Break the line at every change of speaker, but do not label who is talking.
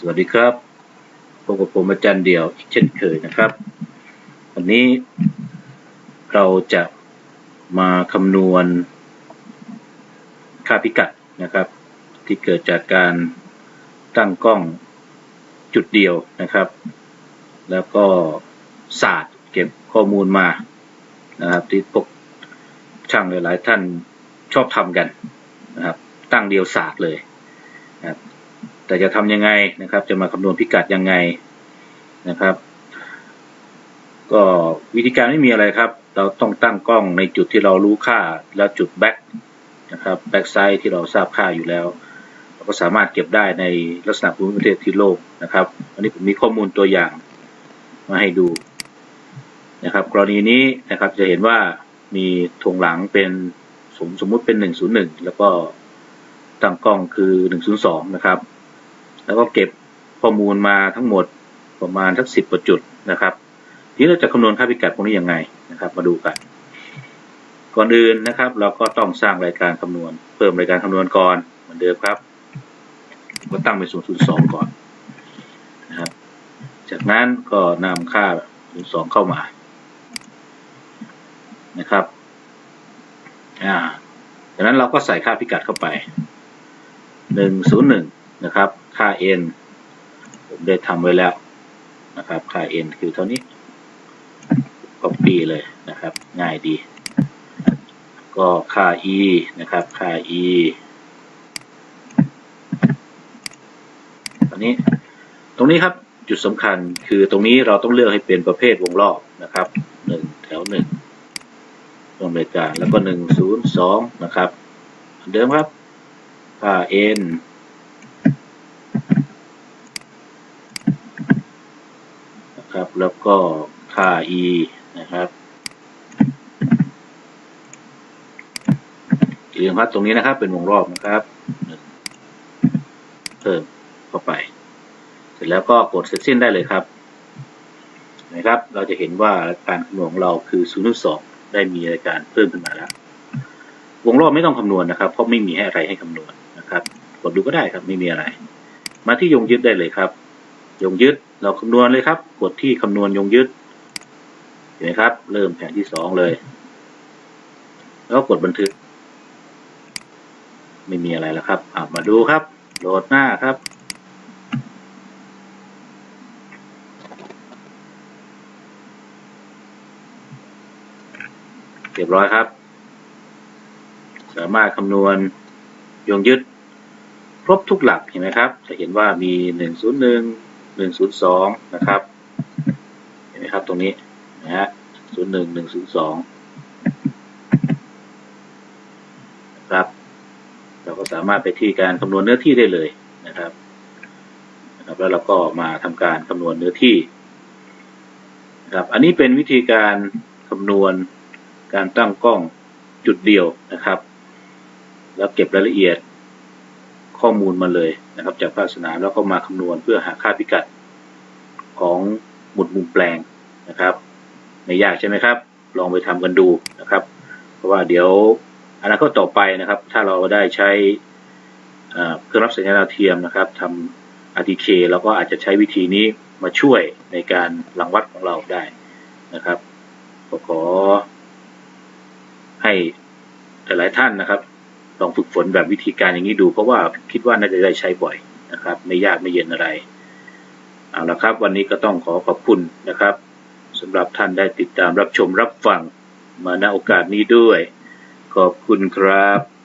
สวัสดีครับพบกับผมอาจารย์เดี่ยวอีกเช่นเคยนะครับ วันนี้เราจะมาคำนวณค่าพิกัดนะครับ ที่เกิดจากการตั้งกล้องจุดเดียวนะครับ แล้วก็ศาสตร์เก็บข้อมูลมานะครับที่พวกช่างหลาย ๆ ท่านชอบทำกันนะครับ ตั้งเดียวศาสตร์เลยนะครับ แต่จะทำยังไงนะครับ จะมาคำนวณพิกัดยังไงนะครับ ก็วิธีการไม่มีอะไรครับ เราต้องตั้งกล้องในจุดที่เรารู้ค่าแล้วจุดแบ็กนะครับแบ็กไซด์ที่เราทราบค่าอยู่แล้วเราก็สามารถเก็บได้ในลักษณะภูมิประเทศที่โลกนะครับอันนี้ผมมีข้อมูลตัวอย่างมาให้ดูนะครับ กรณีนี้นะครับจะเห็นว่ามีธงหลังเป็นสมสมมุติเป็น 101 แล้วก็ตั้งกล้องคือ 102 นะครับ แล้วก็เก็บข้อมูลมาทั้งหมดประมาณทักสิบกว่าจุดนะครับ ทีนี้เราจะคำนวณค่าพิกัดพวกนี้ยังไงนะครับ มาดูกัน ก่อนอื่นนะครับ เราก็ต้องสร้างรายการคำนวณ เพิ่มรายการคำนวณก่อนเหมือนเดิมครับก็ตั้งเป็น002ก่อนนะครับ จากนั้นก็นำค่า02เข้ามานะครับอ่าจากนั้นเราก็ใส่ค่าพิกัดเข้าไป101น นะครับค่า n ผมได้ทำไว้แล้วนะครับค่า n คือเท่านี้ copy เลยนะครับ ง่ายดี ก็ค่า e นะครับค่า e ตอนนี้ตรงนี้ครับจุดสำคัญคือตรงนี้เราต้องเลือกให้เป็นประเภทวงรอบนะครับหนึ่งแถวหนึ่งตรงบริการแล้วก็หนึ่งศูนย์สองนะครับเดิมครับค่า n นะครับ แล้วก็ค่า e นะครับอย่าลืมครับตรงนี้นะครับ เป็นวงรอบนะครับ เพิ่มเข้าไป เสร็จแล้วก็กดเสร็จสิ้นได้เลยครับนะครับ เราจะเห็นว่าการคำนวณของเราคือ0 2ได้มีรายการเพิ่มขึ้นมาแล้ว วงรอบไม่ต้องคำนวณนะครับ เพราะไม่มีให้อะไรให้คำนวณนะครับ กดดูก็ได้ครับไม่มีอะไร มาที่ยงยึดได้เลยครับ ยงยึด เราคำนวณเลยครับ กดที่คำนวณยงยึดเห็นไหมครับ เริ่มแผนที่สองเลย แล้วกดบันทึก ไม่มีอะไรแล้วครับมาดูครับ โหลดหน้าครับเรียบร้อยครับ สามารถคำนวณยงยึด ครบทุกหลักเห็นไหมครับ จะเห็นว่ามี101 102 นะครับ เห็นไหมครับตรงนี้นะฮะ01 102นะครับ เราก็สามารถไปที่การคำนวณเนื้อที่ได้เลยนะครับนะครับแล้วเราก็มาทำการคำนวณเนื้อที่นะครับอันนี้เป็นวิธีการคำนวณการตั้งกล้องจุดเดียวนะครับ แล้วเก็บรายละเอียด ข้อมูลมาเลยนะครับ จากภาคสนามแล้วก็มาคำนวณเพื่อหาค่าพิกัดของหมุดมุมแปลงนะครับไม่ยากใช่ไหมครับ ลองไปทำกันดูนะครับ เพราะว่าเดี๋ยวอนาคตต่อไปนะครับ ถ้าเราได้ใช้เครื่องรับสัญญาณดาวเทียมนะครับทำ RTK เราก็อาจจะใช้วิธีนี้มาช่วยในการรังวัดของเราได้นะครับก็ขอให้หลายๆท่านนะครับ ลองฝึกฝนแบบวิธีการอย่างนี้ดู เพราะว่าคิดว่าน่าจะได้ใช้บ่อยนะครับ ไม่ยากไม่เย็นอะไรเอาละครับ วันนี้ก็ต้องขอขอบคุณนะครับสำหรับท่านได้ติดตามรับชมรับฟังมาณโอกาสนี้ด้วย ขอบคุณครับ